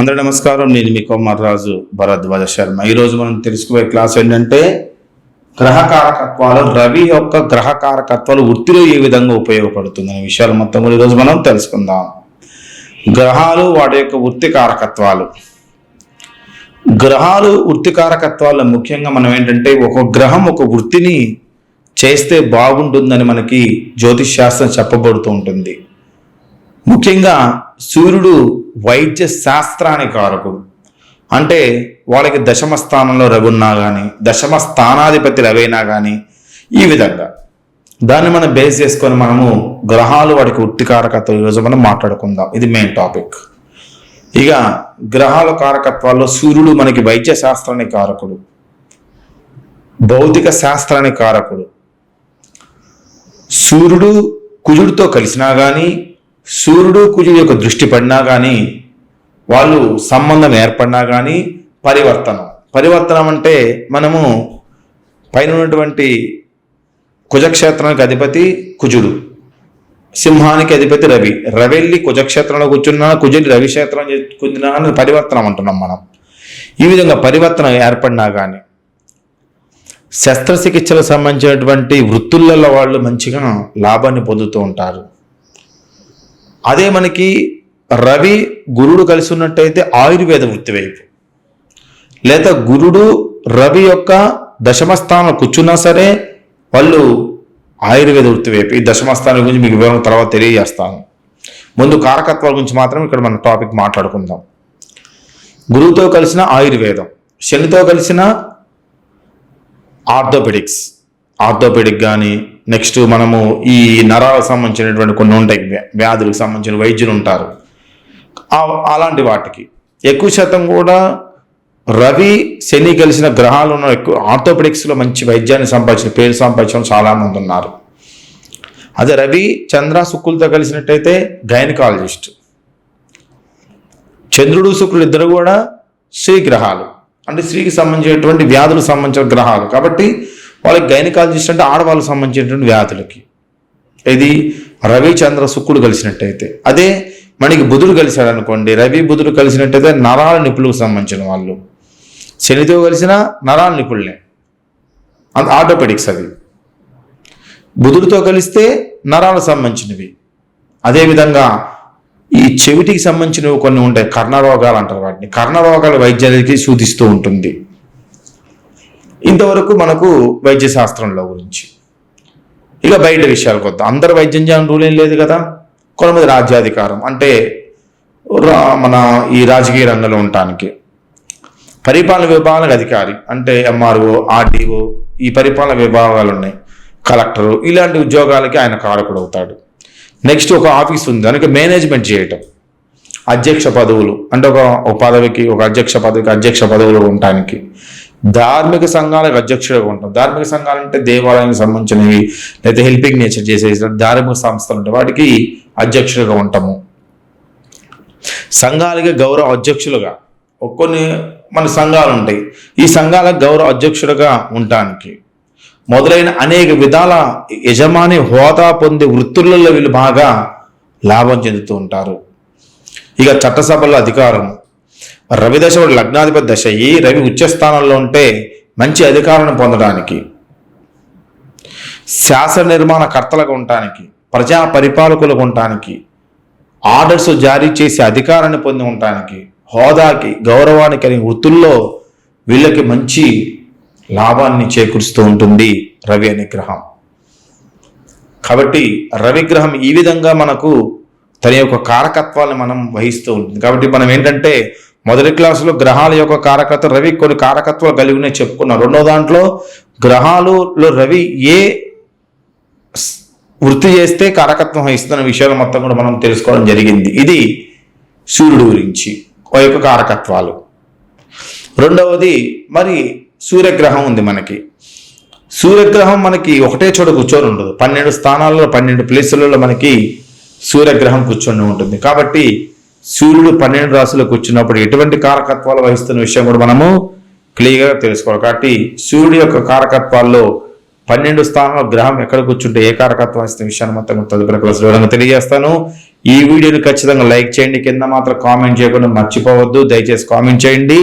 అందరూ నమస్కారం. నేను మీ కుమార్ రాజు భరద్వాజ శర్మ. ఈరోజు మనం తెలుసుకోబోయే క్లాస్ ఏంటంటే గ్రహ కారకత్వాలు రవి యొక్క గ్రహ కారకత్వాలు వృత్తిలో ఏ విధంగా ఉపయోగపడుతుంది అనే విషయాలు మొత్తం కూడా ఈరోజు మనం తెలుసుకుందాం. గ్రహాలు వాటి యొక్క వృత్తి కారకత్వాలు. గ్రహాలు వృత్తి కారకత్వాల్లో ముఖ్యంగా మనం ఏంటంటే ఒక గ్రహం ఒక వృత్తిని చేస్తే బాగుంటుందని మనకి జ్యోతిష్ శాస్త్రం చెప్పబడుతూ ఉంటుంది. ముఖ్యంగా సూర్యుడు వైద్య శాస్త్రానికి కారకుడు. అంటే వాళ్ళకి దశమ స్థానంలో రవి ఉన్నా కానీ దశమ స్థానాధిపతి రవైనా కానీ ఈ విధంగా. దాన్ని మనం బేస్ చేసుకొని మనము గ్రహాలు వాడికి ఉట్టికారకత్వం ఈరోజు మనం మాట్లాడుకుందాం. ఇది మెయిన్ టాపిక్ ఇక గ్రహాల కారకత్వాల్లో సూర్యుడు మనకి వైద్య శాస్త్రానికి కారకుడు. భౌతిక శాస్త్రానికి కారకుడు. సూర్యుడు కుజుడితో కలిసినా కానీ సూర్యుడు కుజుడు యొక్క దృష్టి పడినా కానీ వాళ్ళు సంబంధం ఏర్పడినా కానీ పరివర్తనం. పరివర్తనం అంటే మనము పైన ఉన్నటువంటి కుజక్షేత్రానికి అధిపతి కుజుడు. సింహానికి అధిపతి రవి. రవెల్లి కుజక్షేత్రంలో కూర్చున్నా కుజుడి రవి క్షేత్రం అని పరివర్తనం అంటున్నాం మనం. ఈ విధంగా పరివర్తన ఏర్పడినా కానీ శస్త్రచికిత్సలకు సంబంధించినటువంటి వృత్తులలో వాళ్ళు మంచిగా లాభాన్ని పొందుతూ ఉంటారు. అదే మనకి రవి గురుడు కలిసి ఉన్నట్టయితే ఆయుర్వేద వృత్తి వైపు లేదా గురుడు రవి యొక్క దశమస్థానం కూర్చున్నా సరే వాళ్ళు ఆయుర్వేద వృత్తి వైపు ఈ దశమస్థానం గురించి మీకు వివరం తర్వాత తెలియజేస్తాను. ముందు కారకత్వాల గురించి మాత్రం ఇక్కడ మన టాపిక్ మాట్లాడుకుందాం. గురువుతో కలిసిన ఆయుర్వేదం శనితో కలిసిన ఆర్థోపెడిక్స్. ఆర్థోపెడిక్ కానీ నెక్స్ట్ మనము ఈ నరాలకు సంబంధించినటువంటి కొన్ని ఉంటాయి వ్యాధులకు సంబంధించిన వైద్యులు ఉంటారు. అలాంటి వాటికి. ఎక్కువ శాతం కూడా రవి శని కలిసిన గ్రహాలు ఉన్న ఎక్కువ ఆర్థోపెడిక్స్లో మంచి వైద్యాన్ని సంపాదించిన పేరు సంపాదించడం చాలామంది ఉన్నారు. అదే రవి చంద్ర శుక్రులతో కలిసినట్టయితే గైనకాలజిస్ట్. చంద్రుడు శుక్రుడు ఇద్దరు కూడా స్త్రీ గ్రహాలు అంటే స్త్రీకి సంబంధించినటువంటి వ్యాధులకు సంబంధించిన గ్రహాలు. కాబట్టి వాళ్ళకి గైనకాలజిస్ట్ అంటే ఆడవాళ్ళకి సంబంధించినటువంటి వ్యాధులకి. ఇది రవిచంద్ర శుక్రుడు కలిసినట్టయితే. అదే మనకి బుధుడు కలిశాడు అనుకోండి రవి బుధుడు కలిసినట్టయితే నరాల నిపుణులకు సంబంధించిన వాళ్ళు. శనితో కలిసిన నరాల నిపుణులే. అది ఆటోపెడిక్స్ అవి. బుధుడితో కలిస్తే నరాలకు సంబంధించినవి. అదేవిధంగా ఈ చెవిటికి సంబంధించినవి కొన్ని ఉంటాయి కర్ణరోగాలు అంటారు వాటిని. కర్ణరోగాల వైద్యానికి సూచిస్తూ ఉంటుంది. ఇంతవరకు మనకు వైద్య శాస్త్రంలో గురించి. ఇక బయట విషయాలకు వద్దాం. అందరు వైద్యం చేయాలని రూల్ ఏం లేదు కదా? కొంతమంది రాజ్యాధికారం అంటే రా- మన ఈ రాజకీయ రంగంలో ఉండటానికి. పరిపాలన విభాగాలకు అధికారి అంటే ఎంఆర్ఓ ఆర్డీఓ ఈ పరిపాలన విభాగాలు ఉన్నాయి. కలెక్టరు ఇలాంటి ఉద్యోగాలకి ఆయన కారకుడు అవుతాడు. నెక్స్ట్ ఒక ఆఫీస్ ఉంది. దానికి మేనేజ్మెంట్ చేయటం. అధ్యక్ష పదవులు అంటే ఒక ఒక పదవికి ఒక అధ్యక్ష పదవికి అధ్యక్ష పదవులు ఉండటానికి. ధార్మిక సంఘాలకు అధ్యక్షుడిగా ఉంటాం. ధార్మిక సంఘాలు అంటే దేవాలయానికి సంబంధించినవి లేదా హెల్పింగ్ నేచర్ చేసే ధార్మిక సంస్థలు ఉంటాయి. వాటికి అధ్యక్షుడిగా ఉంటాము. సంఘాలకి గౌరవ అధ్యక్షులుగా కొన్ని మన సంఘాలు ఉంటాయి. ఈ సంఘాలకు గౌరవ అధ్యక్షుడిగా ఉండటానికి మొదలైన అనేక విధాల యజమాని హోదా పొందే వృత్తులలో వీళ్ళు బాగా లాభం చెందుతూ ఉంటారు. ఇక చట్టసభల అధికారం రవి దశ లగ్నాధిపతి దశ ఈ రవి ఉచ్చస్థానంలో ఉంటే మంచి అధికారాన్ని పొందడానికి శాసన నిర్మాణ కర్తలకు ఉండటానికి ప్రజా పరిపాలకులకు ఉండటానికి ఆర్డర్స్ జారీ చేసి అధికారాన్ని పొంది ఉండటానికి హోదాకి గౌరవానికి కలిగిన వృత్తుల్లో వీళ్ళకి మంచి లాభాన్ని చేకూరుస్తూ ఉంటుంది రవి అనే గ్రహం కాబట్టి రవిగ్రహం ఈ విధంగా మనకు తన యొక్క కారకత్వాన్ని మనం వహిస్తూ ఉంటుంది. కాబట్టి మనం ఏంటంటే మొదటి క్లాసులో గ్రహాల యొక్క కారకత్వం రవి కొన్ని కారకత్వాలు కలిగి ఉన్నాయి చెప్పుకున్నాం రెండో దాంట్లో గ్రహాలులో రవి ఏ వృత్తి చేస్తే కారకత్వం వహిస్తున్న విషయాలు మొత్తం కూడా మనం తెలుసుకోవడం జరిగింది. ఇది సూర్యుడు గురించి ఆ యొక్క కారకత్వాలు. రెండవది మరి సూర్యగ్రహం ఉంది మనకి. సూర్యగ్రహం మనకి ఒకటే చోట కూర్చొని ఉండదు. పన్నెండు స్థానాల్లో పన్నెండు ప్లేసులలో మనకి సూర్యగ్రహం కూర్చొని ఉంటుంది. కాబట్టి సూర్యుడు పన్నెండు రాశులు కూర్చున్నప్పుడు ఎటువంటి కారకత్వాలు వహిస్తున్న విషయం కూడా మనము క్లియర్గా తెలుసుకోవాలి. కాబట్టి సూర్యుడు యొక్క కారకత్వాల్లో పన్నెండు స్థానంలో గ్రహం ఎక్కడ కూర్చుంటే ఏ కారకత్వం వహిస్తున్న విషయాన్ని మొత్తం తదుపరి క్లాస్ వివరంగా తెలియజేస్తాను. ఈ వీడియోని ఖచ్చితంగా లైక్ చేయండి. కింద మాత్రం కామెంట్ చేయకుండా మర్చిపోవద్దు. దయచేసి కామెంట్ చేయండి.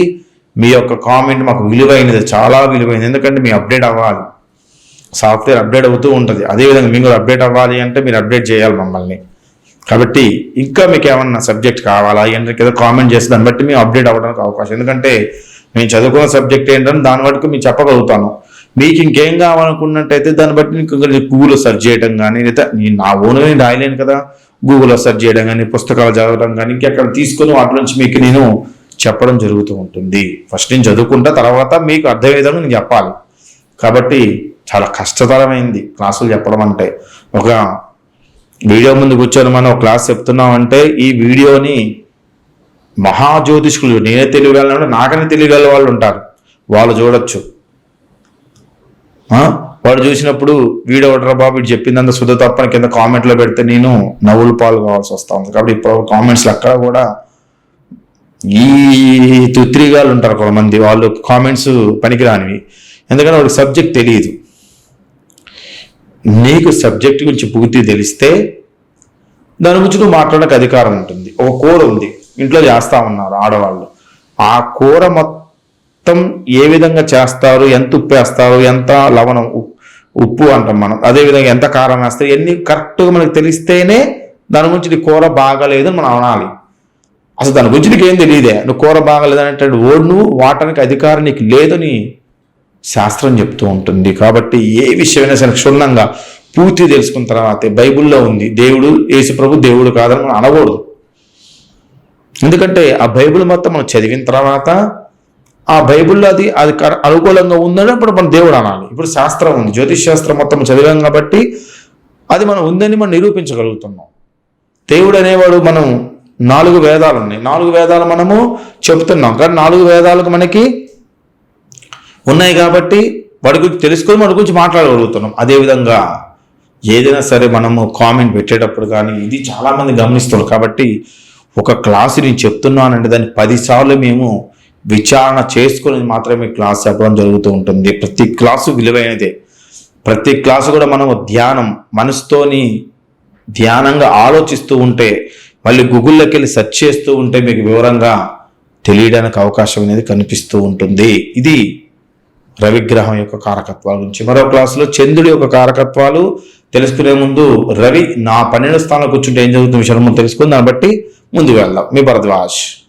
మీ యొక్క కామెంట్ మాకు విలువైనది చాలా విలువైనది. ఎందుకంటే మీ అప్డేట్ అవ్వాలి. సాఫ్ట్వేర్ అప్డేట్ అవుతూ ఉంటుంది. అదేవిధంగా మీరు అప్డేట్ అవ్వాలి అంటే మీరు అప్డేట్ చేయాలి మమ్మల్ని. కాబట్టి ఇంకా మీకు ఏమన్నా సబ్జెక్ట్ కావాలా? ఏంటంటే ఏదో కామెంట్ చేస్తే దాన్ని బట్టి మేము అప్డేట్ అవ్వడానికి అవకాశం. ఎందుకంటే మేము చదువుకున్న సబ్జెక్ట్ ఏంటంటే దాన్ని బట్టి మేము చెప్పగలుగుతాను. మీకు ఇంకేం కావాలనుకున్నట్టయితే దాన్ని బట్టి మీకు గూగుల్లో సెర్చ్ చేయడం కానీ లేదా నేను నా ఓన్గా నేను రాయలేను కదా. గూగుల్లో సెర్చ్ చేయడం కానీ పుస్తకాలు చదవడం కానీ ఇంకెక్కడ తీసుకొని వాటి నుంచి మీకు నేను చెప్పడం జరుగుతూ ఉంటుంది. ఫస్ట్ నేను చదువుకుంటా తర్వాత మీకు అర్థమయ్యే విధంగా నేను చెప్పాలి. కాబట్టి చాలా కష్టతరమైంది క్లాసులు చెప్పడం అంటే. ఒక వీడియో ముందు కూర్చొని మనం క్లాస్ చెప్తున్నాం అంటే ఈ వీడియోని మహాజ్యోతిష్కులు నేనే తెలియగలను నాకనే తెలియగల వాళ్ళు ఉంటారు. వాళ్ళు చూడొచ్చు. వాడు చూసినప్పుడు వీడియో ఒకటరా బాబు ఇటు చెప్పిందంత శుద్ధ తప్పని కింద కామెంట్లో పెడితే నేను నవ్వులు పాలు కావాల్సి వస్తా ఉంది కాబట్టి ఇప్పుడు కామెంట్స్లో అక్కడ కూడా ఈ తుత్రిగాలు ఉంటారు కొంతమంది. వాళ్ళు కామెంట్స్ పనికిరానివి. ఎందుకంటే వాడికి సబ్జెక్ట్ తెలియదు. నీకు సబ్జెక్ట్ గురించి పూర్తి తెలిస్తే దాని గురించి నువ్వు మాట్లాడడానికి అధికారం ఉంటుంది. ఒక కూర ఉంది. ఇంట్లో చేస్తా ఉన్నారు ఆడవాళ్ళు. ఆ కూర మొత్తం ఏ విధంగా చేస్తారు? ఎంత ఉప్పు వేస్తారు? ఎంత లవణం? ఉప్పు అంటాం మనం. అదేవిధంగా ఎంత కారం వేస్తారు? ఇవన్నీ కరెక్ట్గా మనకు తెలిస్తేనే దాని గురించి నీ కూర బాగాలేదని మనం అనాలి. అసలు దాని గురించి నీకేం ఏం తెలియదే. నువ్వు కూర బాగాలేదని ఓడు నువ్వు వాటానికి అధికారం నీకు లేదని శాస్త్రం చెప్తూ ఉంటుంది. కాబట్టి ఏ విషయమైనా సరే క్షుణ్ణంగా పూర్తి తెలుసుకున్న తర్వాతే బైబిల్లో ఉంది. దేవుడు యేసుప్రభు దేవుడు కాదని మనం అనకూడదు. ఎందుకంటే ఆ బైబిల్ మొత్తం మనం చదివిన తర్వాత ఆ బైబిల్లో అది అది అనుకూలంగా ఉందని అప్పుడు మనం దేవుడు అనాలి. ఇప్పుడు శాస్త్రం ఉంది. జ్యోతిష్ శాస్త్రం మొత్తం చదివాం కాబట్టి అది మనం ఉందని మనం నిరూపించగలుగుతున్నాం. దేవుడు అనేవాడు మనం నాలుగు వేదాలు ఉన్నాయి. నాలుగు వేదాలు మనము చెప్తున్నాం. కానీ నాలుగు వేదాలకు మనకి ఉన్నాయి కాబట్టి వాడి గురించి తెలుసుకొని వాడి గురించి మాట్లాడగలుగుతున్నాం. అదేవిధంగా ఏదైనా సరే మనము కామెంట్ పెట్టేటప్పుడు కానీ ఇది చాలామంది గమనిస్తున్నారు కాబట్టి ఒక క్లాసు నేను చెప్తున్నానంటే దాన్ని పదిసార్లు మేము విచారణ చేసుకుని మాత్రమే క్లాస్ చెప్పడం జరుగుతూ ఉంటుంది. ప్రతి క్లాసు విలువైనదే. ప్రతి క్లాసు కూడా మనము ధ్యానం మనసుతోని ధ్యానంగా ఆలోచిస్తూ ఉంటే మళ్ళీ గూగుల్లోకి వెళ్ళి సెర్చ్ చేస్తూ ఉంటే మీకు వివరంగా తెలియడానికి అవకాశం అనేది కనిపిస్తూ ఉంటుంది. ఇది రవిగ్రహం యొక్క కారకత్వాల గురించి. మరో క్లాసులో చంద్రుడి యొక్క కారకత్వాలు తెలుసుకునే ముందు రవి నా పన్నెండు స్థానంలో కూర్చుంటే ఏం జరుగుతుంది విషయం మనం తెలుసుకుని దాన్ని బట్టి ముందు వెళ్దాం. మీ భరద్వాజ్.